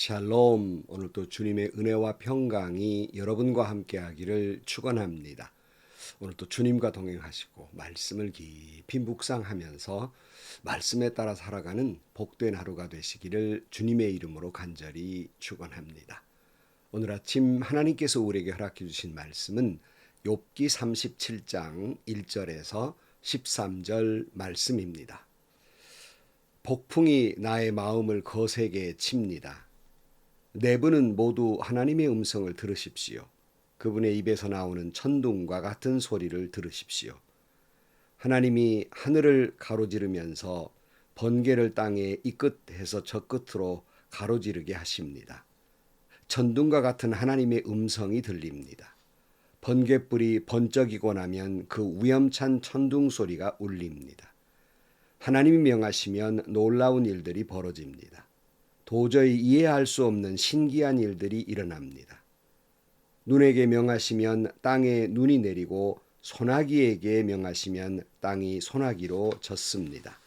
샬롬 오늘도 주님의 은혜와 평강이 여러분과 함께 하기를 축원합니다. 오늘도 주님과 동행하시고 말씀을 깊이 묵상하면서 말씀에 따라 살아가는 복된 하루가 되시기를 주님의 이름으로 간절히 축원합니다. 오늘 아침 하나님께서 우리에게 허락해 주신 말씀은 욥기 37장 1절에서 13절 말씀입니다. 폭풍이 나의 마음을 거세게 칩니다. 내부는 모두 하나님의 음성을 들으십시오. 그분의 입에서 나오는 천둥과 같은 소리를 들으십시오. 하나님이 하늘을 가로지르면서 번개를 땅에 이 끝에서 저 끝으로 가로지르게 하십니다. 천둥과 같은 하나님의 음성이 들립니다. 번개불이 번쩍이고 나면 그 위험찬 천둥 소리가 울립니다. 하나님이 명하시면 놀라운 일들이 벌어집니다. 도저히 이해할 수 없는 신기한 일들이 일어납니다. 눈에게 명하시면 땅에 눈이 내리고 소나기에게 명하시면 땅이 소나기로 젖습니다.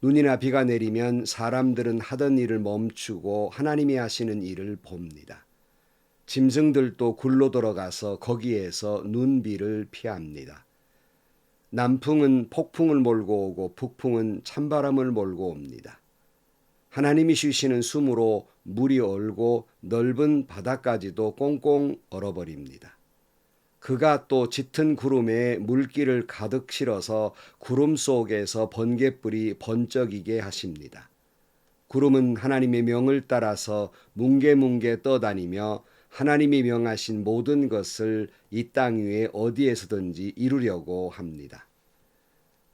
눈이나 비가 내리면 사람들은 하던 일을 멈추고 하나님이 하시는 일을 봅니다. 짐승들도 굴로 들어가서 거기에서 눈비를 피합니다. 남풍은 폭풍을 몰고 오고 북풍은 찬바람을 몰고 옵니다. 하나님이 쉬시는 숨으로 물이 얼고 넓은 바다까지도 꽁꽁 얼어버립니다. 그가 또 짙은 구름에 물기를 가득 실어서 구름 속에서 번개불이 번쩍이게 하십니다. 구름은 하나님의 명을 따라서 뭉게뭉게 떠다니며 하나님이 명하신 모든 것을 이 땅 위에 어디에서든지 이루려고 합니다.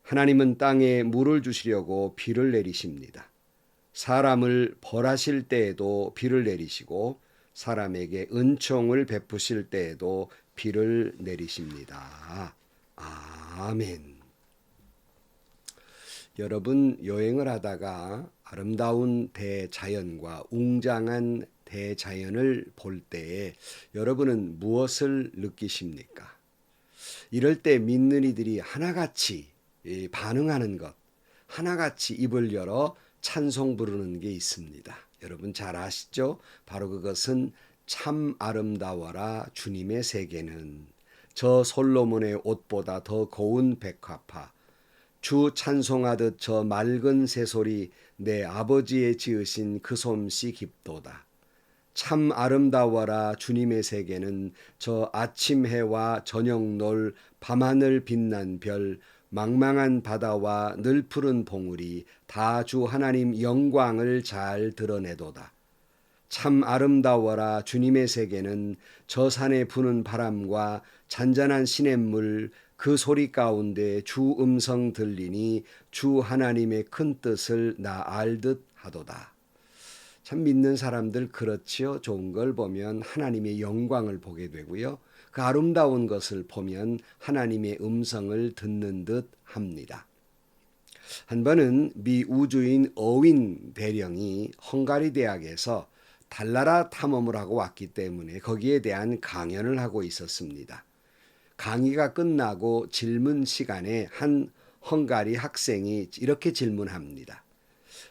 하나님은 땅에 물을 주시려고 비를 내리십니다. 사람을 벌하실 때에도 비를 내리시고 사람에게 은총을 베푸실 때에도 비를 내리십니다. 아멘. 여러분 여행을 하다가 아름다운 대자연과 웅장한 대자연을 볼 때에 여러분은 무엇을 느끼십니까? 이럴 때 믿는 이들이 하나같이 반응하는 것, 하나같이 입을 열어 찬송 부르는 게 있습니다. 여러분 잘 아시죠? 바로 그것은 참 아름다워라 주님의 세계는 저 솔로몬의 옷보다 더 고운 백화파 주 찬송하듯 저 맑은 새소리 내 아버지의 지으신 그 솜씨 깊도다. 참 아름다워라 주님의 세계는 저 아침 해와 저녁 놀 밤하늘 빛난 별 망망한 바다와 늘 푸른 봉우리 다 주 하나님 영광을 잘 드러내도다. 참 아름다워라 주님의 세계는 저 산에 부는 바람과 잔잔한 시냇물 그 소리 가운데 주 음성 들리니 주 하나님의 큰 뜻을 나 알듯 하도다. 참 믿는 사람들 그렇지요. 좋은 걸 보면 하나님의 영광을 보게 되고요. 그 아름다운 것을 보면 하나님의 음성을 듣는 듯 합니다. 한 번은 미 우주인 어윈 대령이 헝가리 대학에서 달나라 탐험을 하고 왔기 때문에 거기에 대한 강연을 하고 있었습니다. 강의가 끝나고 질문 시간에 한 헝가리 학생이 이렇게 질문합니다.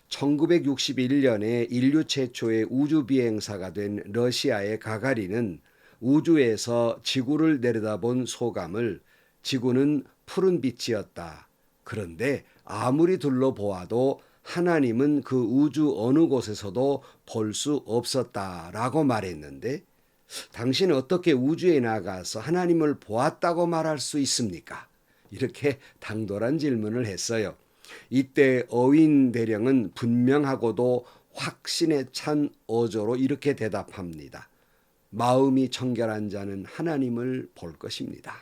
1961년에 인류 최초의 우주 비행사가 된 러시아의 가가린은 우주에서 지구를 내려다본 소감을 지구는 푸른 빛이었다. 그런데 아무리 둘러보아도 하나님은 그 우주 어느 곳에서도 볼 수 없었다라고 말했는데 당신은 어떻게 우주에 나가서 하나님을 보았다고 말할 수 있습니까? 이렇게 당돌한 질문을 했어요. 이때 어윈 대령은 분명하고도 확신에 찬 어조로 이렇게 대답합니다. 마음이 청결한 자는 하나님을 볼 것입니다.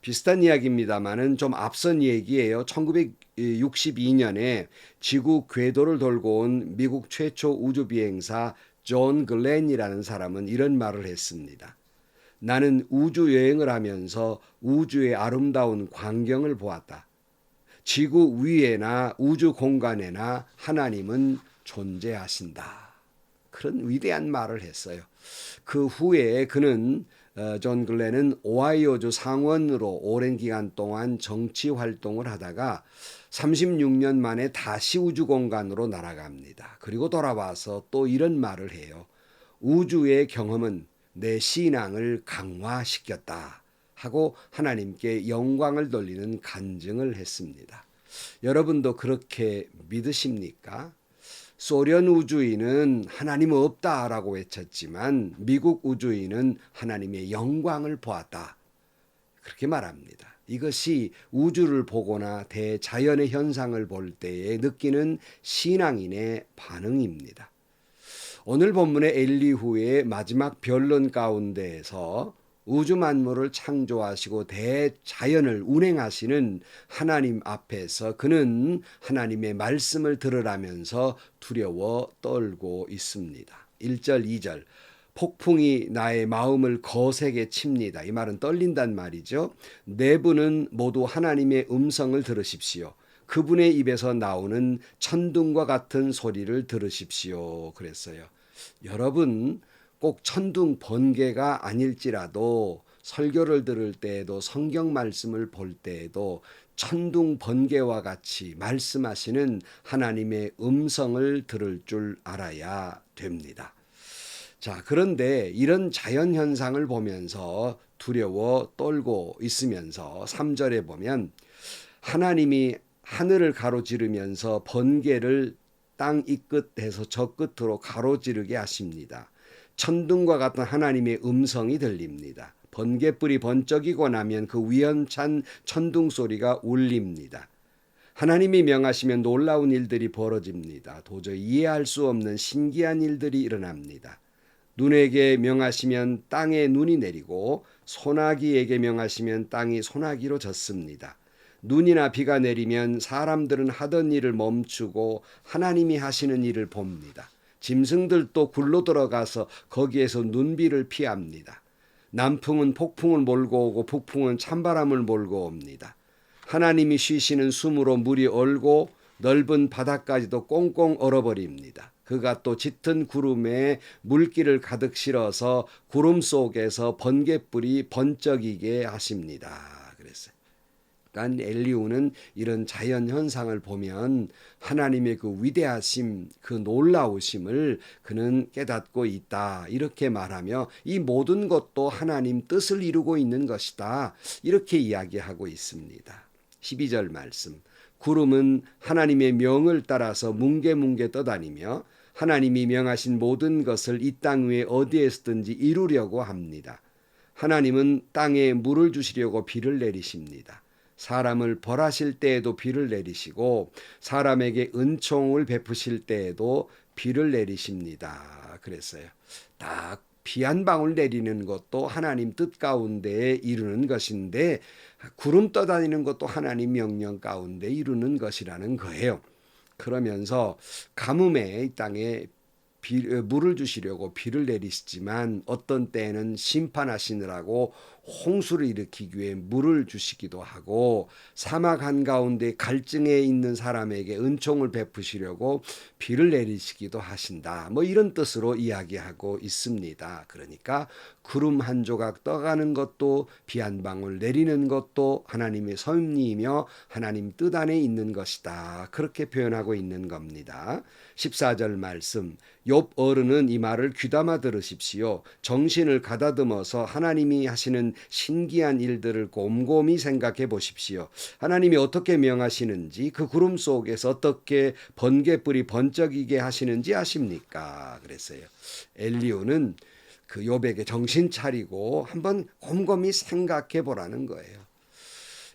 비슷한 이야기입니다만은 좀 앞선 얘기예요. 1962년에 지구 궤도를 돌고 온 미국 최초 우주 비행사 존 글렌이라는 사람은 이런 말을 했습니다. 나는 우주 여행을 하면서 우주의 아름다운 광경을 보았다. 지구 위에나 우주 공간에나 하나님은 존재하신다. 그런 위대한 말을 했어요. 그 후에 그는 어, 존 글렌은 오하이오주 상원으로 오랜 기간 동안 정치 활동을 하다가 36년 만에 다시 우주 공간으로 날아갑니다. 그리고 돌아와서 또 이런 말을 해요. 우주의 경험은 내 신앙을 강화시켰다. 하고 하나님께 영광을 돌리는 간증을 했습니다. 여러분도 그렇게 믿으십니까? 소련 우주인은 하나님 없다라고 외쳤지만 미국 우주인은 하나님의 영광을 보았다. 그렇게 말합니다. 이것이 우주를 보거나 대자연의 현상을 볼 때에 느끼는 신앙인의 반응입니다. 오늘 본문의 엘리후의 마지막 변론 가운데에서 우주 만물을 창조하시고 대자연을 운행하시는 하나님 앞에서 그는 하나님의 말씀을 들으라면서 두려워 떨고 있습니다. 1절, 2절. 폭풍이 나의 마음을 거세게 칩니다. 이 말은 떨린단 말이죠. 내부는 모두 하나님의 음성을 들으십시오. 그분의 입에서 나오는 천둥과 같은 소리를 들으십시오. 그랬어요. 여러분, 꼭 천둥 번개가 아닐지라도 설교를 들을 때에도 성경 말씀을 볼 때에도 천둥 번개와 같이 말씀하시는 하나님의 음성을 들을 줄 알아야 됩니다. 자, 그런데 이런 자연 현상을 보면서 두려워 떨고 있으면서 3절에 보면 하나님이 하늘을 가로지르면서 번개를 땅 이 끝에서 저 끝으로 가로지르게 하십니다. 천둥과 같은 하나님의 음성이 들립니다. 번개불이 번쩍이고 나면 그 위험찬 천둥 소리가 울립니다. 하나님이 명하시면 놀라운 일들이 벌어집니다. 도저히 이해할 수 없는 신기한 일들이 일어납니다. 눈에게 명하시면 땅에 눈이 내리고 소나기에게 명하시면 땅이 소나기로 젖습니다. 눈이나 비가 내리면 사람들은 하던 일을 멈추고 하나님이 하시는 일을 봅니다. 짐승들도 굴로 들어가서 거기에서 눈비를 피합니다. 남풍은 폭풍을 몰고 오고 북풍은 찬바람을 몰고 옵니다. 하나님이 쉬시는 숨으로 물이 얼고 넓은 바다까지도 꽁꽁 얼어버립니다. 그가 또 짙은 구름에 물기를 가득 실어서 구름 속에서 번개불이 번쩍이게 하십니다. 그랬어요. 그러니까 엘리우는 이런 자연 현상을 보면 하나님의 그 위대하심, 그 놀라우심을 그는 깨닫고 있다. 이렇게 말하며 이 모든 것도 하나님 뜻을 이루고 있는 것이다. 이렇게 이야기하고 있습니다. 12절 말씀. 구름은 하나님의 명을 따라서 뭉게뭉게 떠다니며 하나님이 명하신 모든 것을 이 땅 위에 어디에서든지 이루려고 합니다. 하나님은 땅에 물을 주시려고 비를 내리십니다. 사람을 벌하실 때에도 비를 내리시고 사람에게 은총을 베푸실 때에도 비를 내리십니다. 그랬어요. 딱 비 한 방울 내리는 것도 하나님 뜻 가운데 이루는 것인데 구름 떠다니는 것도 하나님 명령 가운데 이루는 것이라는 거예요. 그러면서 가뭄에 이 땅에 비, 물을 주시려고 비를 내리시지만 어떤 때에는 심판하시느라고 홍수를 일으키기 위해 물을 주시기도 하고 사막 한가운데 갈증에 있는 사람에게 은총을 베푸시려고 비를 내리시기도 하신다. 뭐 이런 뜻으로 이야기하고 있습니다. 그러니까 구름 한 조각 떠가는 것도 비 한 방울 내리는 것도 하나님의 섭리이며 하나님 뜻 안에 있는 것이다. 그렇게 표현하고 있는 겁니다. 14절 말씀 욥 어른은 이 말을 귀담아 들으십시오. 정신을 가다듬어서 하나님이 하시는 신기한 일들을 곰곰이 생각해 보십시오. 하나님이 어떻게 명하시는지 그 구름 속에서 어떻게 번개불이 번쩍이게 하시는지 아십니까? 그랬어요. 엘리오는 그 욥에게 정신 차리고 한번 곰곰이 생각해 보라는 거예요.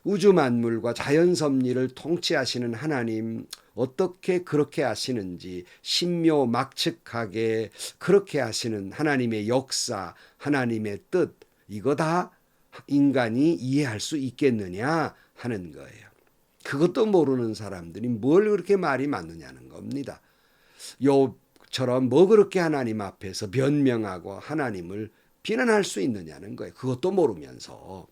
우주 만물과 자연 섭리를 통치하시는 하나님 어떻게 그렇게 하시는지 신묘막측하게 그렇게 하시는 하나님의 역사, 하나님의 뜻 이거 다 인간이 이해할 수 있겠느냐 하는 거예요. 그것도 모르는 사람들이 뭘 그렇게 말이 많느냐는 겁니다. 욥처럼 뭐 그렇게 하나님 앞에서 변명하고 하나님을 비난할 수 있느냐는 거예요. 그것도 모르면서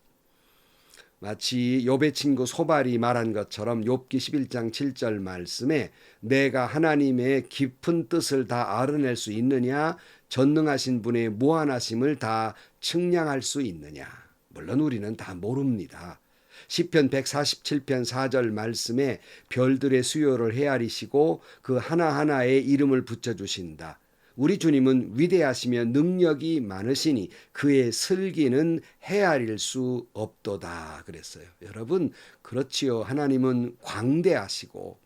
마치 욥의 친구 소발이 말한 것처럼 욥기 11장 7절 말씀에 내가 하나님의 깊은 뜻을 다 알아낼 수 있느냐 전능하신 분의 무한하심을 다 측량할 수 있느냐 물론 우리는 다 모릅니다. 시편 147편 4절 말씀에 별들의 수요를 헤아리시고 그 하나하나에 이름을 붙여 주신다. 우리 주님은 위대하시며 능력이 많으시니 그의 슬기는 헤아릴 수 없도다 그랬어요. 여러분 그렇지요. 하나님은 광대하시고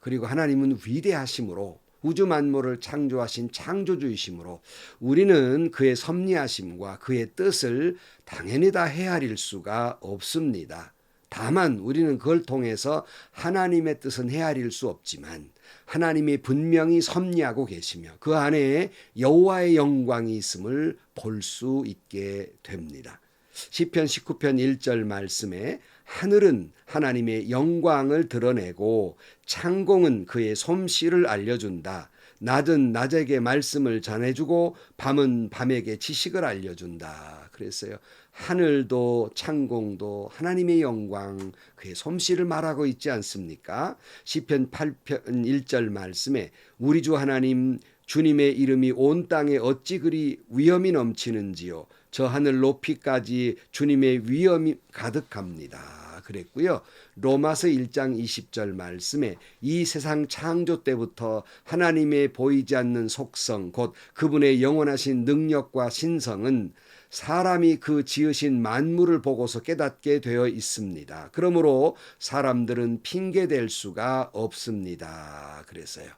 그리고 하나님은 위대하심으로 우주 만물을 창조하신 창조주이심으로 우리는 그의 섭리하심과 그의 뜻을 당연히 다 헤아릴 수가 없습니다. 다만 우리는 그걸 통해서 하나님의 뜻은 헤아릴 수 없지만 하나님이 분명히 섭리하고 계시며 그 안에 여호와의 영광이 있음을 볼 수 있게 됩니다. 시편 19편 1절 말씀에 하늘은 하나님의 영광을 드러내고 창공은 그의 솜씨를 알려준다. 낮은 낮에게 말씀을 전해주고 밤은 밤에게 지식을 알려준다. 그랬어요. 하늘도 창공도 하나님의 영광 그의 솜씨를 말하고 있지 않습니까? 시편 8편 1절 말씀에 우리 주 하나님 주님의 이름이 온 땅에 어찌 그리 위엄이 넘치는지요. 저 하늘 높이까지 주님의 위엄이 가득합니다. 그랬고요. 로마서 1장 20절 말씀에 이 세상 창조 때부터 하나님의 보이지 않는 속성 곧 그분의 영원하신 능력과 신성은 사람이 그 지으신 만물을 보고서 깨닫게 되어 있습니다. 그러므로 사람들은 핑계댈 수가 없습니다. 그랬어요.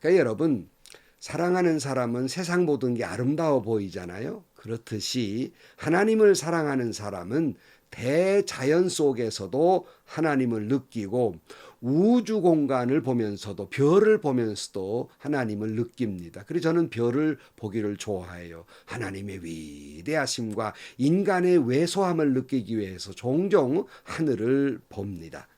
그러니까 여러분 사랑하는 사람은 세상 모든 게 아름다워 보이잖아요. 그렇듯이 하나님을 사랑하는 사람은 대자연 속에서도 하나님을 느끼고 우주 공간을 보면서도 별을 보면서도 하나님을 느낍니다. 그래서 저는 별을 보기를 좋아해요. 하나님의 위대하심과 인간의 왜소함을 느끼기 위해서 종종 하늘을 봅니다.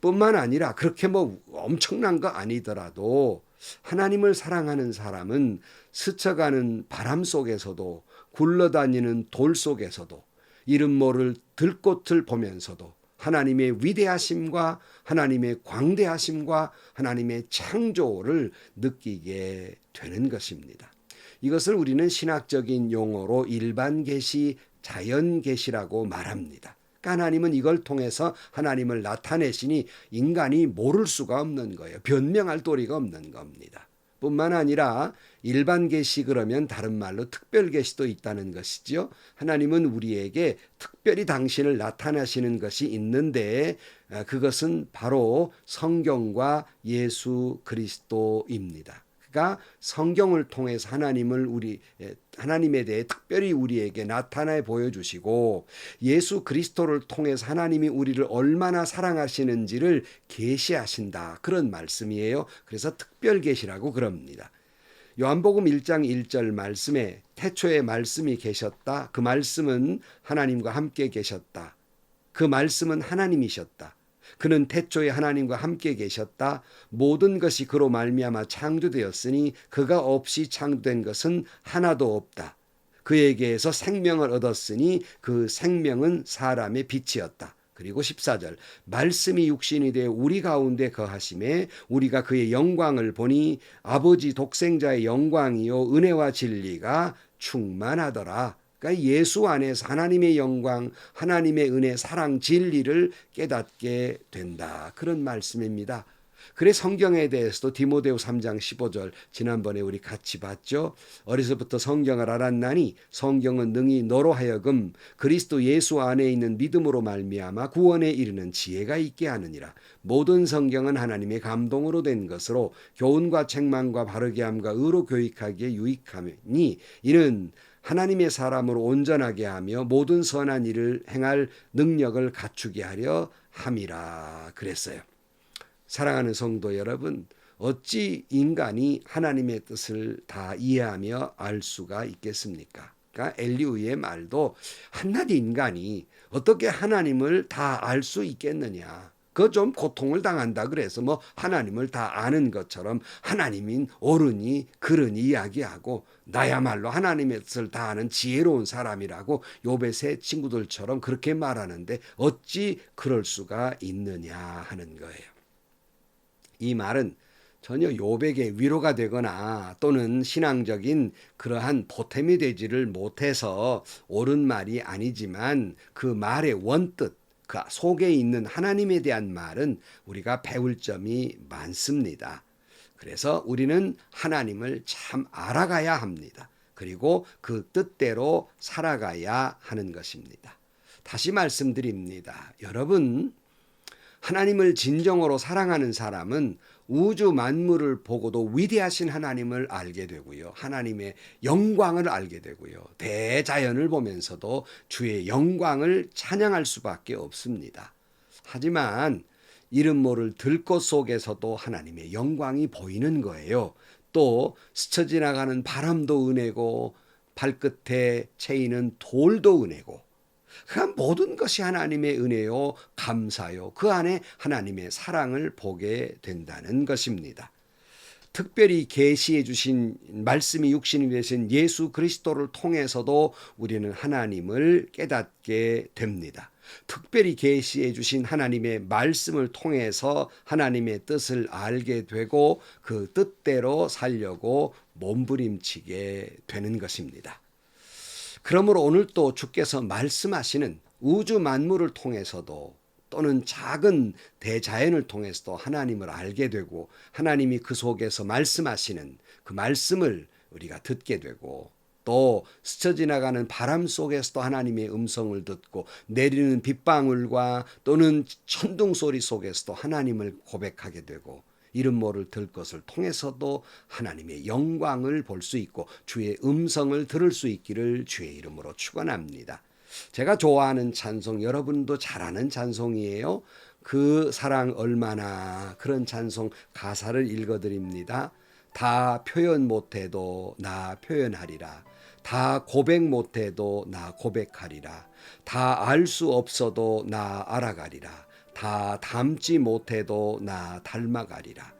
뿐만 아니라 그렇게 뭐 엄청난 거 아니더라도 하나님을 사랑하는 사람은 스쳐가는 바람 속에서도 굴러다니는 돌 속에서도 이름 모를 들꽃을 보면서도 하나님의 위대하심과 하나님의 광대하심과 하나님의 창조를 느끼게 되는 것입니다. 이것을 우리는 신학적인 용어로 일반 계시, 자연 계시라고 말합니다. 하나님은 이걸 통해서 하나님을 나타내시니 인간이 모를 수가 없는 거예요. 변명할 도리가 없는 겁니다. 뿐만 아니라 일반 계시 그러면 다른 말로 특별 계시도 있다는 것이지요. 하나님은 우리에게 특별히 당신을 나타나시는 것이 있는데 아, 그것은 바로 성경과 예수 그리스도입니다. 그러니까 성경을 통해서 하나님을 우리 하나님에 대해 특별히 우리에게 나타내 보여주시고 예수 그리스도를 통해서 하나님이 우리를 얼마나 사랑하시는지를 계시하신다 그런 말씀이에요. 그래서 특별 계시라고 그럽니다. 요한복음 1장 1절 말씀에 태초에 말씀이 계셨다. 그 말씀은 하나님과 함께 계셨다. 그 말씀은 하나님이셨다. 그는 태초에 하나님과 함께 계셨다. 모든 것이 그로 말미암아 창조되었으니 그가 없이 창조된 것은 하나도 없다. 그에게서 생명을 얻었으니 그 생명은 사람의 빛이었다. 그리고 14절 말씀이 육신이 되어 우리 가운데 거하심에 우리가 그의 영광을 보니 아버지 독생자의 영광이요 은혜와 진리가 충만하더라. 그러니까 예수 안에서 하나님의 영광, 하나님의 은혜, 사랑, 진리를 깨닫게 된다. 그런 말씀입니다. 그래 성경에 대해서도 디모데후 3장 15절 지난번에 우리 같이 봤죠. 어려서부터 성경을 알았나니 성경은 능히 너로 하여금 그리스도 예수 안에 있는 믿음으로 말미암아 구원에 이르는 지혜가 있게 하느니라. 모든 성경은 하나님의 감동으로 된 것으로 교훈과 책망과 바르게 함과 의로 교육하기에 유익하니 이는 하나님의 사람으로 온전하게 하며 모든 선한 일을 행할 능력을 갖추게 하려 함이라 그랬어요. 사랑하는 성도 여러분, 어찌 인간이 하나님의 뜻을 다 이해하며 알 수가 있겠습니까? 그러니까 엘리우의 말도 한낱 인간이 어떻게 하나님을 다 알 수 있겠느냐? 그 좀 고통을 당한다 그래서 뭐 하나님을 다 아는 것처럼 하나님인 옳으니 그러니 이야기하고 나야말로 하나님의 뜻을 다 아는 지혜로운 사람이라고 요배 새 친구들처럼 그렇게 말하는데 어찌 그럴 수가 있느냐 하는 거예요. 이 말은 전혀 요백의 위로가 되거나 또는 신앙적인 그러한 보탬이 되지를 못해서 옳은 말이 아니지만 그 말의 원뜻 그 속에 있는 하나님에 대한 말은 우리가 배울 점이 많습니다. 그래서 우리는 하나님을 참 알아가야 합니다. 그리고 그 뜻대로 살아가야 하는 것입니다. 다시 말씀드립니다. 여러분, 하나님을 진정으로 사랑하는 사람은 우주 만물을 보고도 위대하신 하나님을 알게 되고요. 하나님의 영광을 알게 되고요. 대자연을 보면서도 주의 영광을 찬양할 수밖에 없습니다. 하지만 이름 모를 들꽃 속에서도 하나님의 영광이 보이는 거예요. 또 스쳐 지나가는 바람도 은혜고 발끝에 채이는 돌도 은혜고 그 모든 것이 하나님의 은혜요, 감사요. 그 안에 하나님의 사랑을 보게 된다는 것입니다. 특별히 계시해 주신 말씀이 육신이 되신 예수 그리스도를 통해서도 우리는 하나님을 깨닫게 됩니다. 특별히 계시해 주신 하나님의 말씀을 통해서 하나님의 뜻을 알게 되고 그 뜻대로 살려고 몸부림치게 되는 것입니다. 그러므로 오늘 또 주께서 말씀하시는 우주 만물을 통해서도 또는 작은 대자연을 통해서도 하나님을 알게 되고 하나님이 그 속에서 말씀하시는 그 말씀을 우리가 듣게 되고 또 스쳐 지나가는 바람 속에서도 하나님의 음성을 듣고 내리는 빗방울과 또는 천둥 소리 속에서도 하나님을 고백하게 되고 이름 모를 들 것을 통해서도 하나님의 영광을 볼 수 있고 주의 음성을 들을 수 있기를 주의 이름으로 축원합니다. 제가 좋아하는 찬송 여러분도 잘 아는 찬송이에요. 그 사랑 얼마나 그런 찬송 가사를 읽어 드립니다. 다 표현 못해도 나 표현하리라. 다 고백 못해도 나 고백하리라. 다 알 수 없어도 나 알아가리라. 다 닮지 못해도 나 닮아가리라.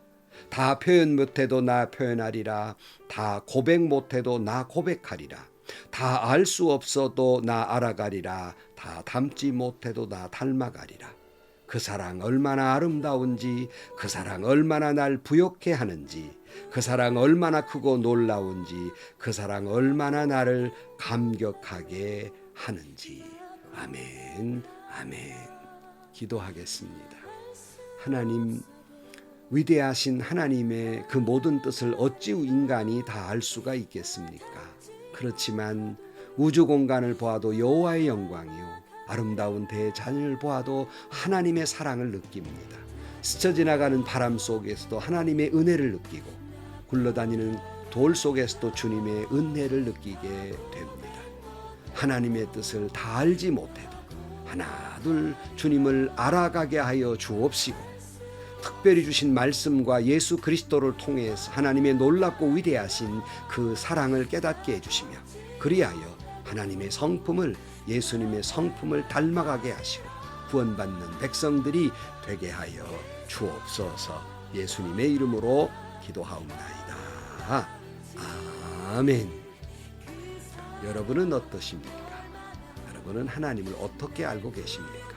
다 표현 못해도 나 표현하리라. 다 고백 못해도 나 고백하리라. 다 알 수 없어도 나 알아가리라. 다 닮지 못해도 나 닮아가리라. 그 사랑 얼마나 아름다운지, 그 사랑 얼마나 날 부욕해 하는지, 그 사랑 얼마나 크고 놀라운지, 그 사랑 얼마나 나를 감격하게 하는지. 아멘, 아멘. 기도하겠습니다. 하나님, 위대하신 하나님의 그 모든 뜻을 어찌 인간이 다 알 수가 있겠습니까? 그렇지만 우주 공간을 보아도 여호와의 영광이요 아름다운 대자연을 보아도 하나님의 사랑을 느낍니다. 스쳐 지나가는 바람 속에서도 하나님의 은혜를 느끼고 굴러다니는 돌 속에서도 주님의 은혜를 느끼게 됩니다. 하나님의 뜻을 다 알지 못해도 하나 둘 주님을 알아가게 하여 주옵시고 특별히 주신 말씀과 예수 그리스도를 통해서 하나님의 놀랍고 위대하신 그 사랑을 깨닫게 해주시며 그리하여 하나님의 성품을 예수님의 성품을 닮아가게 하시고 구원받는 백성들이 되게 하여 주옵소서 예수님의 이름으로 기도하옵나이다. 아멘. 여러분은 어떠십니까? 여러분은 하나님을 어떻게 알고 계십니까?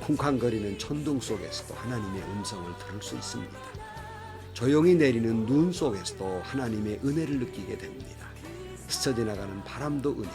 쿵쾅거리는 천둥 속에서도 하나님의 음성을 들을 수 있습니다. 조용히 내리는 눈 속에서도 하나님의 은혜를 느끼게 됩니다. 스쳐 지나가는 바람도 은혜,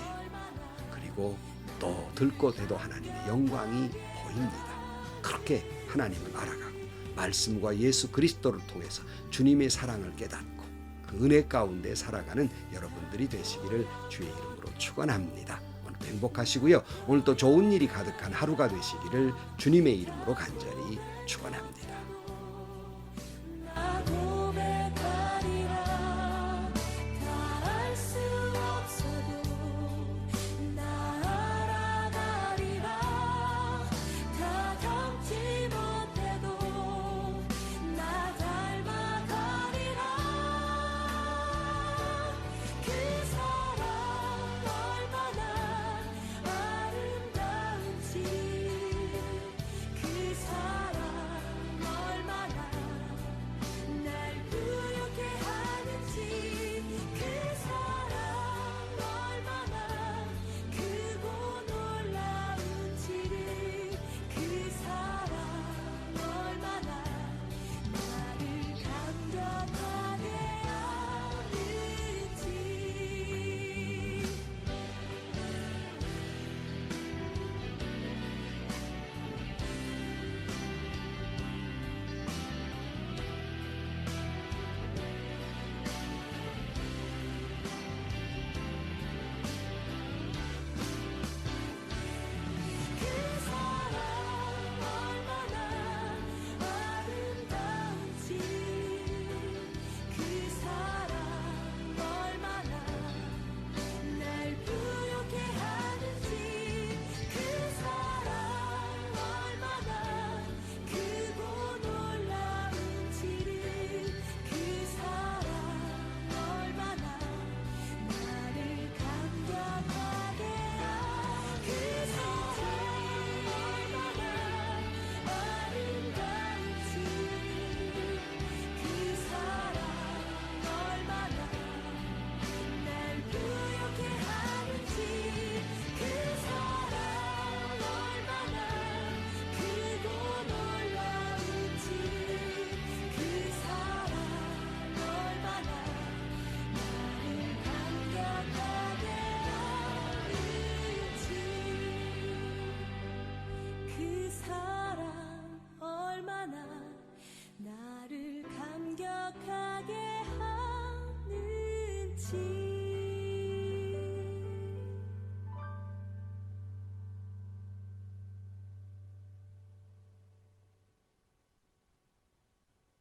그리고 또 들꽃에도 하나님의 영광이 보입니다. 그렇게 하나님을 알아가고 말씀과 예수 그리스도를 통해서 주님의 사랑을 깨닫고 그 은혜 가운데 살아가는 여러분들이 되시기를 주의 이름으로 축원합니다. 행복하시고요. 오늘 또 좋은 일이 가득한 하루가 되시기를 주님의 이름으로 간절히 축원합니다.